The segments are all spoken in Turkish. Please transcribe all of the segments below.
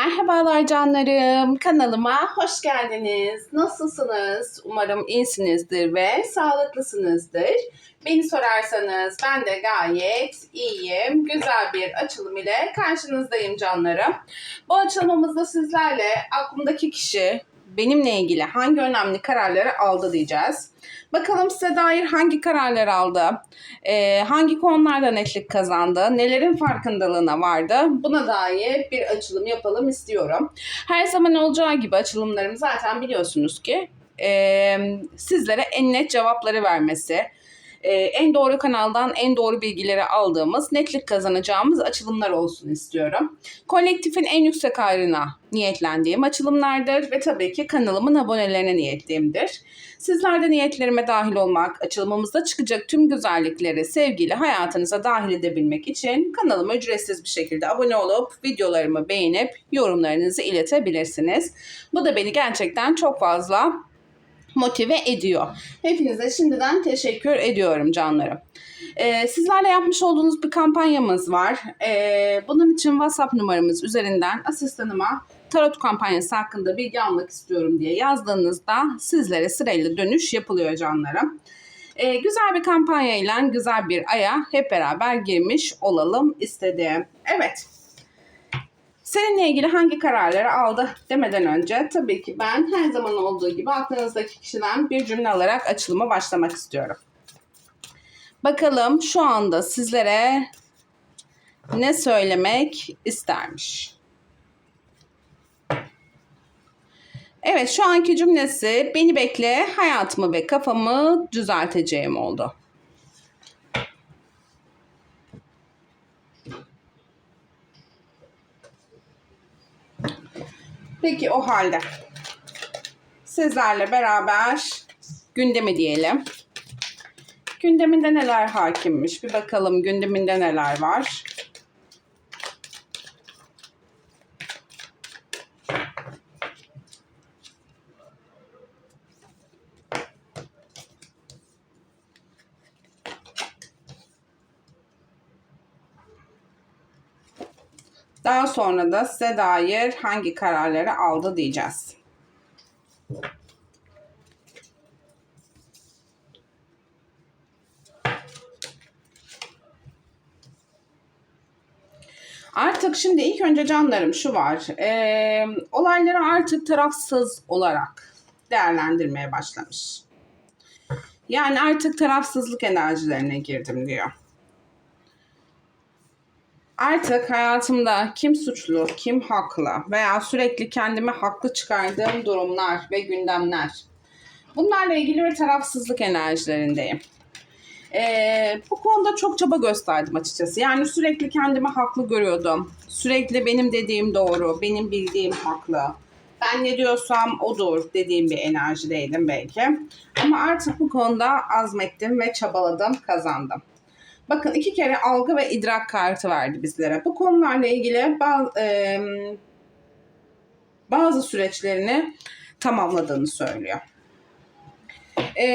Merhabalar canlarım. Kanalıma hoş geldiniz. Nasılsınız? Umarım iyisinizdir ve sağlıklısınızdır. Beni sorarsanız ben de gayet iyiyim. Güzel bir açılım ile karşınızdayım canlarım. Bu açılımımızda sizlerle aklımdaki kişi benimle ilgili hangi önemli kararları aldı diyeceğiz. Bakalım size dair hangi kararlar aldı, e, hangi konularda netlik kazandı, nelerin farkındalığına vardı buna dair bir açılım yapalım istiyorum. Her zaman olacağı gibi açılımlarım zaten biliyorsunuz ki e, sizlere en net cevapları vermesi, e, en doğru kanaldan en doğru bilgileri aldığımız, netlik kazanacağımız açılımlar olsun istiyorum. Kolektifin en yüksek ayrına niyetlendiğim açılımlardır ve tabii ki kanalımın abonelerine niyetliyimdir. Sizler de niyetlerime dahil olmak, açılımımızda çıkacak tüm güzellikleri sevgiyle hayatınıza dahil edebilmek için kanalıma ücretsiz bir şekilde abone olup videolarımı beğenip yorumlarınızı iletebilirsiniz. Bu da beni gerçekten çok fazla motive ediyor. Hepinize şimdiden teşekkür ediyorum canlarım. Ee, sizlerle yapmış olduğunuz bir kampanyamız var. Ee, bunun için WhatsApp numaramız üzerinden asistanıma tarot kampanyası hakkında bilgi almak istiyorum diye yazdığınızda sizlere sırayla dönüş yapılıyor canlarım. Ee, güzel bir kampanyayla güzel bir aya hep beraber girmiş olalım istedim. Evet. Seninle ilgili hangi kararları aldı demeden önce tabii ki ben her zaman olduğu gibi aklınızdaki kişiden bir cümle alarak açılıma başlamak istiyorum. Bakalım şu anda sizlere ne söylemek istermiş. Evet şu anki cümlesi beni bekle hayatımı ve kafamı düzelteceğim oldu. Peki o halde sizlerle beraber gündemi diyelim. Gündeminde neler hakimmiş? Bir bakalım gündeminde neler var. Daha sonra da size dair hangi kararları aldı diyeceğiz. Artık şimdi ilk önce canlarım şu var. E, olayları artık tarafsız olarak değerlendirmeye başlamış. Yani artık tarafsızlık enerjilerine girdim diyor. Artık hayatımda kim suçlu, kim haklı veya sürekli kendimi haklı çıkardığım durumlar ve gündemler. Bunlarla ilgili bir tarafsızlık enerjilerindeyim. Ee, bu konuda çok çaba gösterdim açıkçası. Yani sürekli kendimi haklı görüyordum. Sürekli benim dediğim doğru, benim bildiğim haklı. Ben ne diyorsam odur dediğim bir enerjideydim belki. Ama artık bu konuda azmettim ve çabaladım, kazandım. Bakın iki kere algı ve idrak kartı verdi bizlere. Bu konularla ilgili bazı, e, bazı süreçlerini tamamladığını söylüyor. E,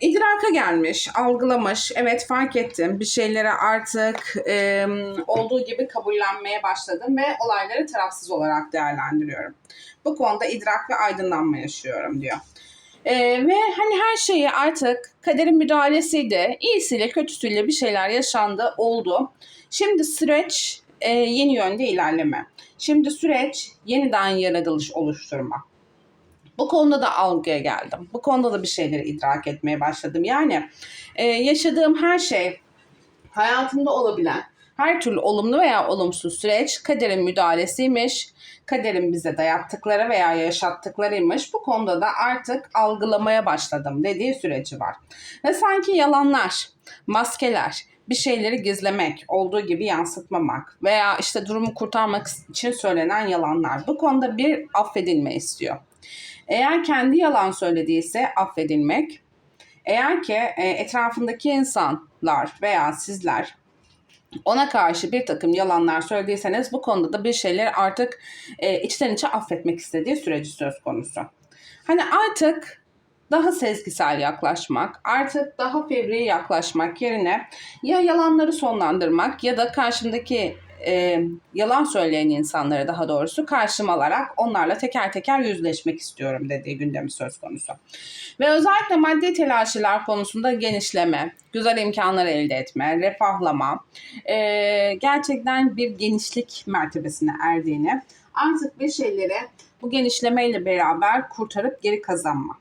idraka gelmiş, algılamış. Evet fark ettim. Bir şeyleri artık e, olduğu gibi kabullenmeye başladım ve olayları tarafsız olarak değerlendiriyorum. Bu konuda idrak ve aydınlanma yaşıyorum diyor. Ee, ve hani her şeyi artık kaderin müdahalesiyle, iyisiyle kötüsüyle bir şeyler yaşandı, oldu. Şimdi süreç e, yeni yönde ilerleme. Şimdi süreç yeniden yaratılış oluşturma. Bu konuda da algıya geldim. Bu konuda da bir şeyleri idrak etmeye başladım. Yani e, yaşadığım her şey hayatımda olabilen her türlü olumlu veya olumsuz süreç kaderin müdahalesiymiş. Kaderin bize dayattıkları veya yaşattıklarıymış. Bu konuda da artık algılamaya başladım dediği süreci var. Ve sanki yalanlar, maskeler, bir şeyleri gizlemek, olduğu gibi yansıtmamak veya işte durumu kurtarmak için söylenen yalanlar. Bu konuda bir affedilme istiyor. Eğer kendi yalan söylediyse affedilmek, eğer ki e, etrafındaki insanlar veya sizler ona karşı bir takım yalanlar söylediyseniz bu konuda da bir şeyleri artık e, içten içe affetmek istediği süreci söz konusu. Hani artık daha sezgisel yaklaşmak, artık daha fevri yaklaşmak yerine ya yalanları sonlandırmak ya da karşımdaki e, yalan söyleyen insanları daha doğrusu karşıma alarak onlarla teker teker yüzleşmek istiyorum dediği gündemi söz konusu. Ve özellikle maddi telaşlar konusunda genişleme, güzel imkanlar elde etme, refahlama, e, gerçekten bir genişlik mertebesine erdiğini, artık bir şeyleri bu genişlemeyle beraber kurtarıp geri kazanma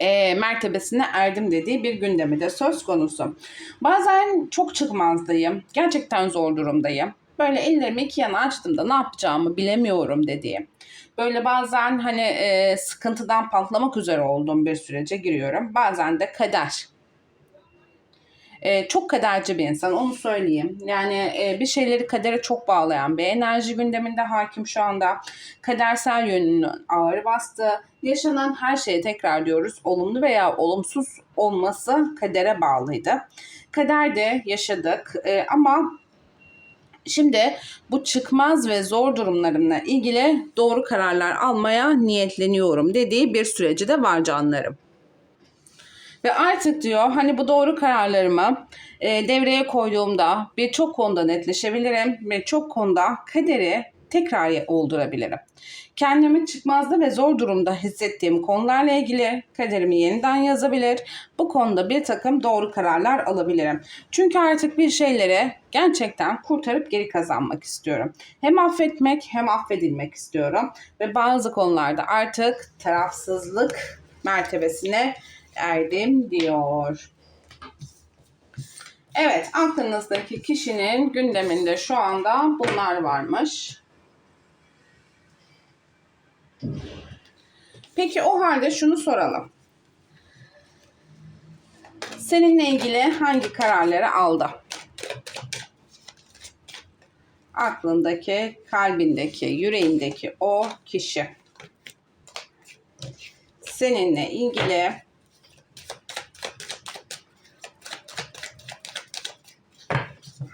e, mertebesine erdim dediği bir gündemi de söz konusu. Bazen çok çıkmazdayım, gerçekten zor durumdayım. Böyle ellerimi iki yana açtığımda ne yapacağımı bilemiyorum dediği. Böyle bazen hani e, sıkıntıdan patlamak üzere olduğum bir sürece giriyorum. Bazen de kader. E, çok kaderci bir insan onu söyleyeyim. Yani e, bir şeyleri kadere çok bağlayan bir enerji gündeminde hakim şu anda. Kadersel yönünün ağır bastı. Yaşanan her şeye tekrar diyoruz olumlu veya olumsuz olması kadere bağlıydı. Kaderde yaşadık e, ama Şimdi bu çıkmaz ve zor durumlarımla ilgili doğru kararlar almaya niyetleniyorum dediği bir süreci de var canlarım. Ve artık diyor hani bu doğru kararlarımı e, devreye koyduğumda birçok konuda netleşebilirim. Birçok konuda kaderi tekrar oldurabilirim. Kendimi çıkmazda ve zor durumda hissettiğim konularla ilgili kaderimi yeniden yazabilir. Bu konuda bir takım doğru kararlar alabilirim. Çünkü artık bir şeyleri gerçekten kurtarıp geri kazanmak istiyorum. Hem affetmek hem affedilmek istiyorum. Ve bazı konularda artık tarafsızlık mertebesine erdim diyor. Evet, aklınızdaki kişinin gündeminde şu anda bunlar varmış. Peki o halde şunu soralım. Seninle ilgili hangi kararları aldı? Aklındaki, kalbindeki, yüreğindeki o kişi. Seninle ilgili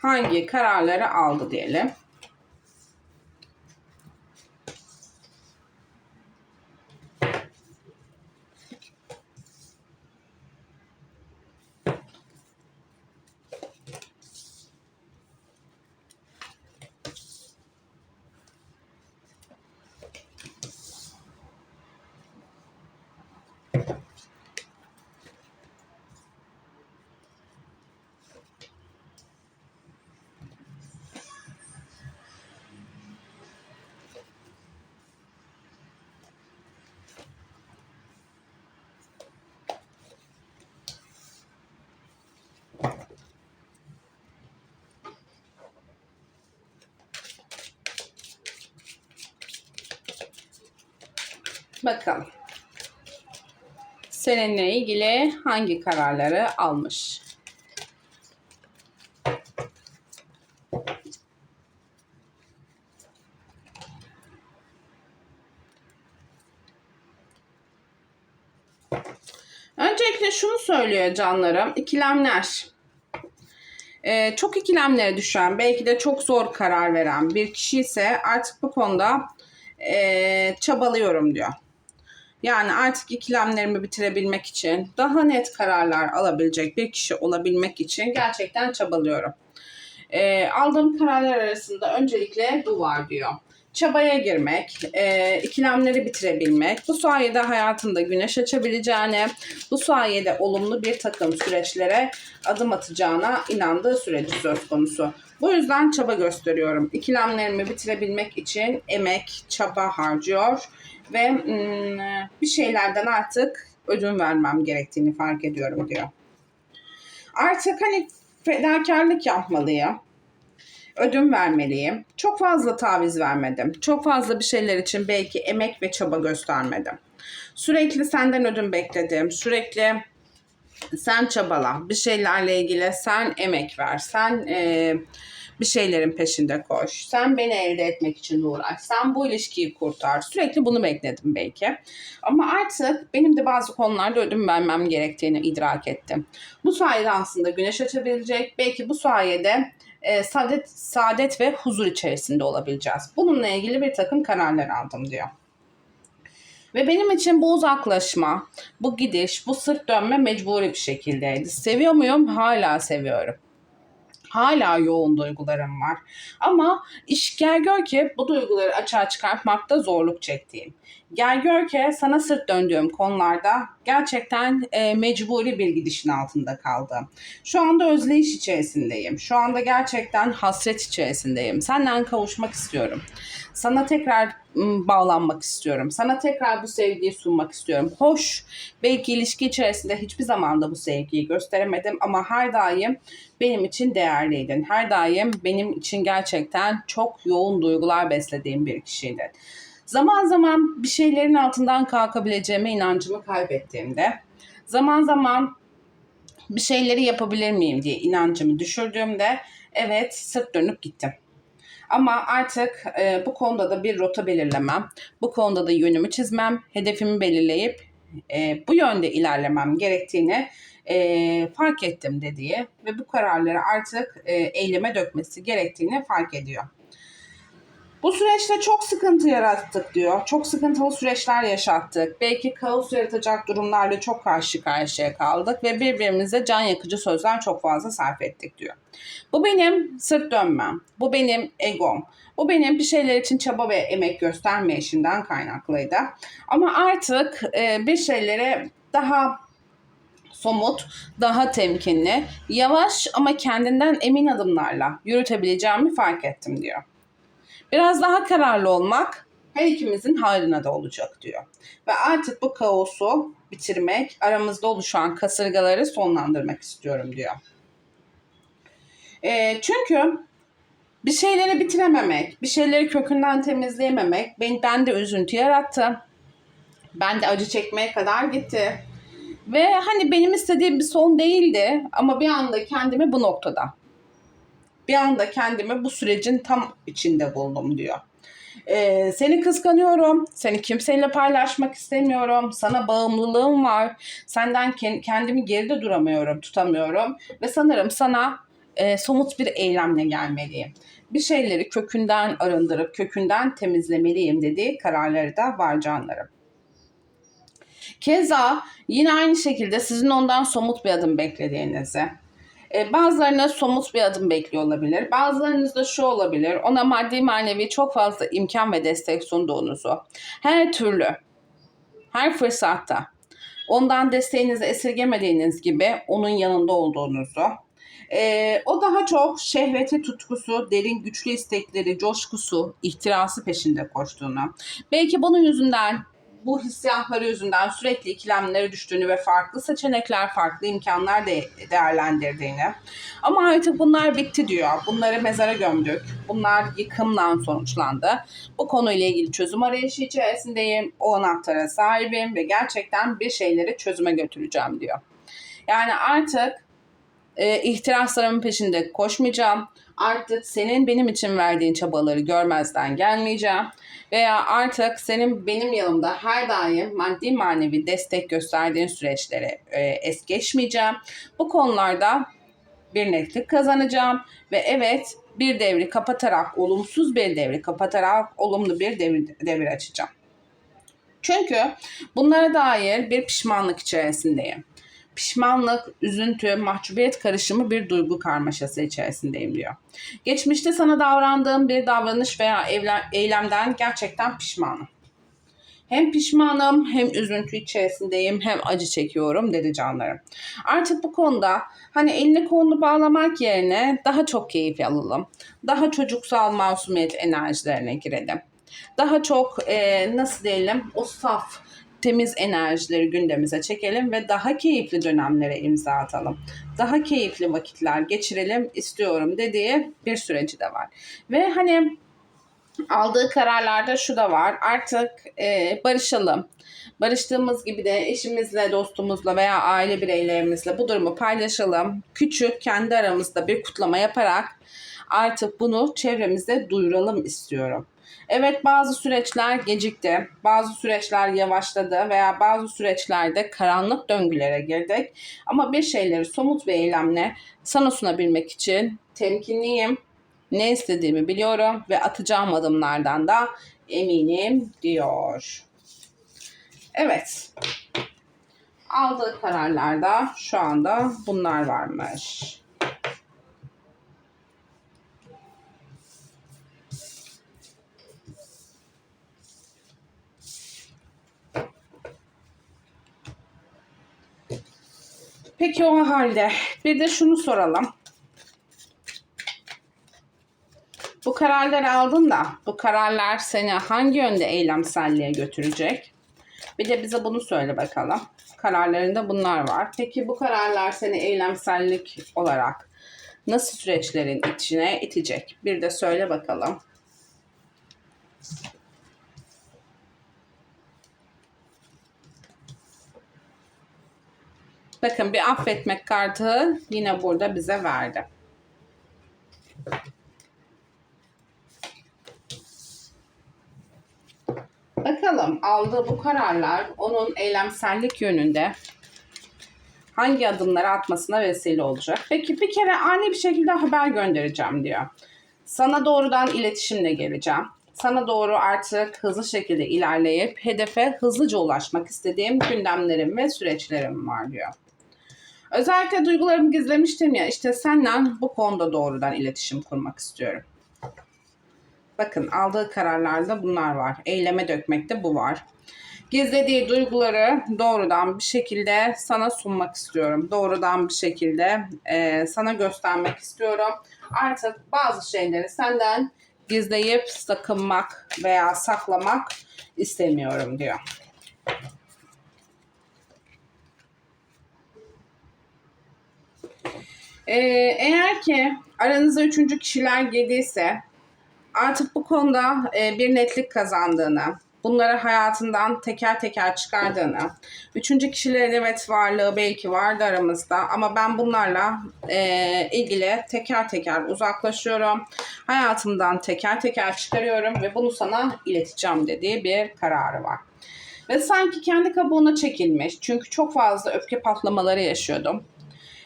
hangi kararları aldı diyelim. Bakalım. Seninle ilgili hangi kararları almış? Öncelikle şunu söylüyor canlarım. İkilemler. Ee, çok ikilemlere düşen, belki de çok zor karar veren bir kişi ise artık bu konuda e, çabalıyorum diyor. Yani artık ikilemlerimi bitirebilmek için, daha net kararlar alabilecek bir kişi olabilmek için gerçekten çabalıyorum. E, aldığım kararlar arasında öncelikle bu var diyor. Çabaya girmek, e, ikilemleri bitirebilmek, bu sayede hayatında güneş açabileceğine, bu sayede olumlu bir takım süreçlere adım atacağına inandığı süreci söz konusu. Bu yüzden çaba gösteriyorum. İkilemlerimi bitirebilmek için emek, çaba harcıyor ve ım, bir şeylerden artık ödün vermem gerektiğini fark ediyorum diyor. Artık hani fedakarlık yapmalıyım. Ödün vermeliyim. Çok fazla taviz vermedim. Çok fazla bir şeyler için belki emek ve çaba göstermedim. Sürekli senden ödün bekledim. Sürekli sen çabala. Bir şeylerle ilgili sen emek ver. Sen e, bir şeylerin peşinde koş. Sen beni elde etmek için uğraş. Sen bu ilişkiyi kurtar. Sürekli bunu bekledim belki. Ama artık benim de bazı konularda ödün vermem gerektiğini idrak ettim. Bu sayede aslında güneş açabilecek. Belki bu sayede e, saadet, saadet ve huzur içerisinde olabileceğiz. Bununla ilgili bir takım kararlar aldım diyor. Ve benim için bu uzaklaşma, bu gidiş, bu sırt dönme mecburi bir şekildeydi. Seviyor muyum? Hala seviyorum. Hala yoğun duygularım var. Ama iş gel gör ki bu duyguları açığa çıkartmakta zorluk çektiğim. Gel gör ki sana sırt döndüğüm konularda gerçekten e, mecburi bir gidişin altında kaldım. Şu anda özleyiş içerisindeyim. Şu anda gerçekten hasret içerisindeyim. Senden kavuşmak istiyorum. Sana tekrar bağlanmak istiyorum. Sana tekrar bu sevgiyi sunmak istiyorum. Hoş, belki ilişki içerisinde hiçbir zaman da bu sevgiyi gösteremedim ama her daim benim için değerliydin. Her daim benim için gerçekten çok yoğun duygular beslediğim bir kişiydin. Zaman zaman bir şeylerin altından kalkabileceğime inancımı kaybettiğimde, zaman zaman bir şeyleri yapabilir miyim diye inancımı düşürdüğümde evet sırt dönüp gittim. Ama artık e, bu konuda da bir rota belirlemem, bu konuda da yönümü çizmem, hedefimi belirleyip e, bu yönde ilerlemem gerektiğini e, fark ettim dediği ve bu kararları artık e, eyleme dökmesi gerektiğini fark ediyor. Bu süreçte çok sıkıntı yarattık diyor. Çok sıkıntılı süreçler yaşattık. Belki kaos yaratacak durumlarla çok karşı karşıya kaldık ve birbirimize can yakıcı sözler çok fazla sarf ettik diyor. Bu benim sırt dönmem. Bu benim egom. Bu benim bir şeyler için çaba ve emek göstermeyişimden kaynaklıydı. Ama artık e, bir şeylere daha somut, daha temkinli, yavaş ama kendinden emin adımlarla yürütebileceğimi fark ettim diyor. Biraz daha kararlı olmak her ikimizin hayrına da olacak diyor. Ve artık bu kaosu bitirmek, aramızda oluşan kasırgaları sonlandırmak istiyorum diyor. E, çünkü bir şeyleri bitirememek, bir şeyleri kökünden temizleyememek ben, bende üzüntü yarattı. Ben de acı çekmeye kadar gitti. Ve hani benim istediğim bir son değildi ama bir anda kendimi bu noktada. Bir anda kendimi bu sürecin tam içinde buldum diyor. Ee, seni kıskanıyorum, seni kimseyle paylaşmak istemiyorum, sana bağımlılığım var, senden kendimi geride duramıyorum, tutamıyorum ve sanırım sana e, somut bir eylemle gelmeliyim. Bir şeyleri kökünden arındırıp kökünden temizlemeliyim dediği kararları da var canlarım. Keza yine aynı şekilde sizin ondan somut bir adım beklediğinizi, e, bazılarınız somut bir adım bekliyor olabilir. Bazılarınız da şu olabilir. Ona maddi manevi çok fazla imkan ve destek sunduğunuzu. Her türlü, her fırsatta ondan desteğinizi esirgemediğiniz gibi onun yanında olduğunuzu. E, o daha çok şehveti, tutkusu, derin güçlü istekleri, coşkusu, ihtirası peşinde koştuğunu. Belki bunun yüzünden bu hissiyatları yüzünden sürekli ikilemlere düştüğünü ve farklı seçenekler, farklı imkanlar de değerlendirdiğini. Ama artık bunlar bitti diyor. Bunları mezara gömdük. Bunlar yıkımla sonuçlandı. Bu konuyla ilgili çözüm arayışı içerisindeyim. O anahtara sahibim ve gerçekten bir şeyleri çözüme götüreceğim diyor. Yani artık e, ihtiraslarımın peşinde koşmayacağım. Artık senin benim için verdiğin çabaları görmezden gelmeyeceğim. Veya artık senin benim yanımda her daim maddi manevi destek gösterdiğin süreçleri e, es geçmeyeceğim. Bu konularda bir netlik kazanacağım ve evet bir devri kapatarak olumsuz bir devri kapatarak olumlu bir devir, devir açacağım. Çünkü bunlara dair bir pişmanlık içerisindeyim pişmanlık, üzüntü, mahcubiyet karışımı bir duygu karmaşası içerisindeyim diyor. Geçmişte sana davrandığım bir davranış veya eylemden gerçekten pişmanım. Hem pişmanım hem üzüntü içerisindeyim hem acı çekiyorum dedi canlarım. Artık bu konuda hani elini kolunu bağlamak yerine daha çok keyif alalım. Daha çocuksal masumiyet enerjilerine girelim. Daha çok e, nasıl diyelim o saf temiz enerjileri gündemimize çekelim ve daha keyifli dönemlere imza atalım. Daha keyifli vakitler geçirelim istiyorum dediği bir süreci de var. Ve hani aldığı kararlarda şu da var. Artık e, barışalım. Barıştığımız gibi de eşimizle, dostumuzla veya aile bireylerimizle bu durumu paylaşalım. Küçük, kendi aramızda bir kutlama yaparak artık bunu çevremize duyuralım istiyorum. Evet bazı süreçler gecikti, bazı süreçler yavaşladı veya bazı süreçlerde karanlık döngülere girdik. Ama bir şeyleri somut bir eylemle sana sunabilmek için temkinliyim, ne istediğimi biliyorum ve atacağım adımlardan da eminim diyor. Evet. Aldığı kararlarda şu anda bunlar varmış. Peki o halde bir de şunu soralım. Bu kararları aldın da bu kararlar seni hangi yönde eylemselliğe götürecek? Bir de bize bunu söyle bakalım. Kararlarında bunlar var. Peki bu kararlar seni eylemsellik olarak nasıl süreçlerin içine itecek? Bir de söyle bakalım. Bakın bir affetmek kartı yine burada bize verdi. Bakalım aldığı bu kararlar onun eylemsellik yönünde hangi adımları atmasına vesile olacak. Peki bir kere ani bir şekilde haber göndereceğim diyor. Sana doğrudan iletişimle geleceğim. Sana doğru artık hızlı şekilde ilerleyip hedefe hızlıca ulaşmak istediğim gündemlerim ve süreçlerim var diyor. Özellikle duygularımı gizlemiştim ya işte senden bu konuda doğrudan iletişim kurmak istiyorum. Bakın aldığı kararlarda bunlar var. Eyleme dökmekte bu var. Gizlediği duyguları doğrudan bir şekilde sana sunmak istiyorum. Doğrudan bir şekilde e, sana göstermek istiyorum. Artık bazı şeyleri senden gizleyip sakınmak veya saklamak istemiyorum diyor. Ee, eğer ki aranıza üçüncü kişiler girdiyse artık bu konuda e, bir netlik kazandığını, bunları hayatından teker teker çıkardığını, üçüncü kişilerin evet varlığı belki vardı aramızda ama ben bunlarla e, ilgili teker teker uzaklaşıyorum. Hayatımdan teker teker çıkarıyorum ve bunu sana ileteceğim dediği bir kararı var. Ve sanki kendi kabuğuna çekilmiş. Çünkü çok fazla öfke patlamaları yaşıyordum.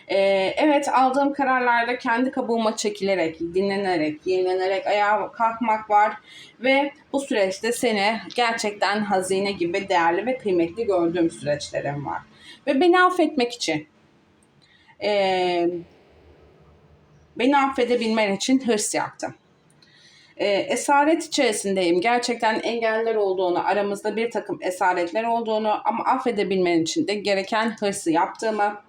Ee, evet aldığım kararlarda kendi kabuğuma çekilerek, dinlenerek, yenilenerek ayağa kalkmak var. Ve bu süreçte seni gerçekten hazine gibi değerli ve kıymetli gördüğüm süreçlerim var. Ve beni affetmek için, e, beni affedebilmen için hırs yaptım. E, esaret içerisindeyim. Gerçekten engeller olduğunu, aramızda bir takım esaretler olduğunu ama affedebilmen için de gereken hırsı yaptığımı,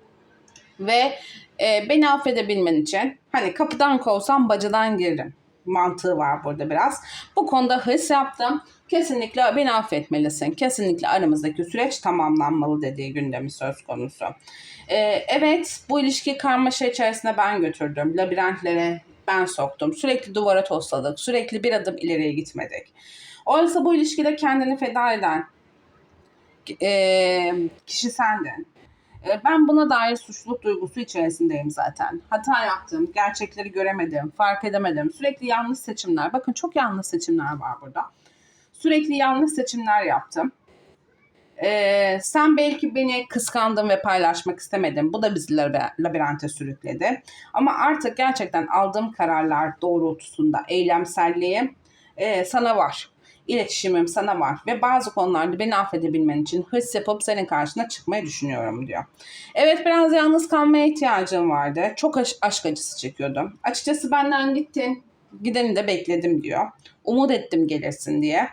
ve e, beni affedebilmen için hani kapıdan kovsam bacadan girerim mantığı var burada biraz. Bu konuda hırs yaptım. Kesinlikle beni affetmelisin. Kesinlikle aramızdaki süreç tamamlanmalı dediği gündemi söz konusu. Ee, evet bu ilişki karmaşa içerisinde ben götürdüm. Labirentlere ben soktum. Sürekli duvara tosladık. Sürekli bir adım ileriye gitmedik. Oysa bu ilişkide kendini feda eden e, kişi sendin. E, ben buna dair suçluluk duygusu içerisindeyim zaten. Hata yaptım, gerçekleri göremedim, fark edemedim. Sürekli yanlış seçimler. Bakın çok yanlış seçimler var burada. Sürekli yanlış seçimler yaptım. Ee, sen belki beni kıskandın ve paylaşmak istemedin. Bu da bizi labirente sürükledi. Ama artık gerçekten aldığım kararlar doğrultusunda eylemselliğim e, sana var iletişimim sana var ve bazı konularda beni affedebilmen için hırs yapıp senin karşına çıkmayı düşünüyorum diyor. Evet biraz yalnız kalmaya ihtiyacım vardı. Çok aş- aşk acısı çekiyordum. Açıkçası benden gittin. Gideni de bekledim diyor. Umut ettim gelirsin diye.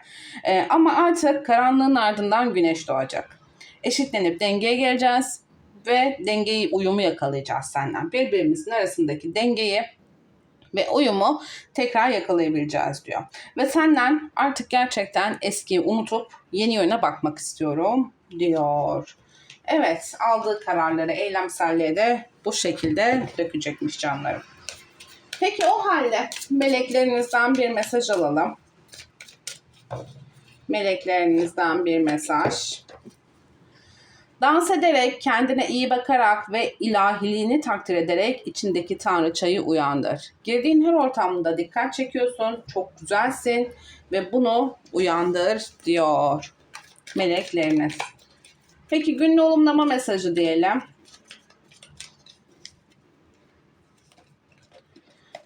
Ee, ama artık karanlığın ardından güneş doğacak. Eşitlenip dengeye geleceğiz ve dengeyi uyumu yakalayacağız senden. Birbirimizin arasındaki dengeyi ve uyumu tekrar yakalayabileceğiz diyor. Ve senden artık gerçekten eskiyi unutup yeni yöne bakmak istiyorum diyor. Evet aldığı kararları eylemselliğe de bu şekilde dökecekmiş canlarım. Peki o halde meleklerinizden bir mesaj alalım. Meleklerinizden bir mesaj. Dans ederek, kendine iyi bakarak ve ilahiliğini takdir ederek içindeki tanrıçayı uyandır. Girdiğin her ortamda dikkat çekiyorsun, çok güzelsin ve bunu uyandır diyor melekleriniz. Peki günlük olumlama mesajı diyelim.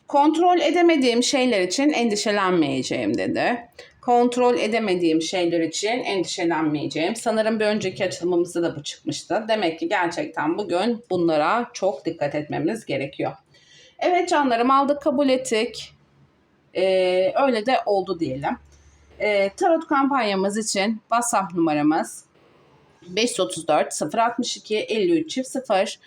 Kontrol edemediğim şeyler için endişelenmeyeceğim dedi kontrol edemediğim şeyler için endişelenmeyeceğim. Sanırım bir önceki açılımımızda da bu çıkmıştı. Demek ki gerçekten bugün bunlara çok dikkat etmemiz gerekiyor. Evet canlarım aldık kabul ettik. Ee, öyle de oldu diyelim. Ee, tarot kampanyamız için WhatsApp numaramız 534 062 53 çift 0.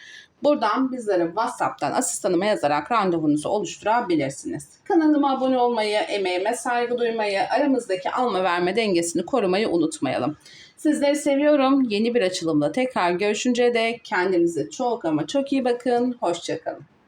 Buradan bizlere WhatsApp'tan asistanıma yazarak randevunuzu oluşturabilirsiniz. Kanalıma abone olmayı, emeğime saygı duymayı, aramızdaki alma verme dengesini korumayı unutmayalım. Sizleri seviyorum. Yeni bir açılımda tekrar görüşünceye dek kendinize çok ama çok iyi bakın. Hoşçakalın.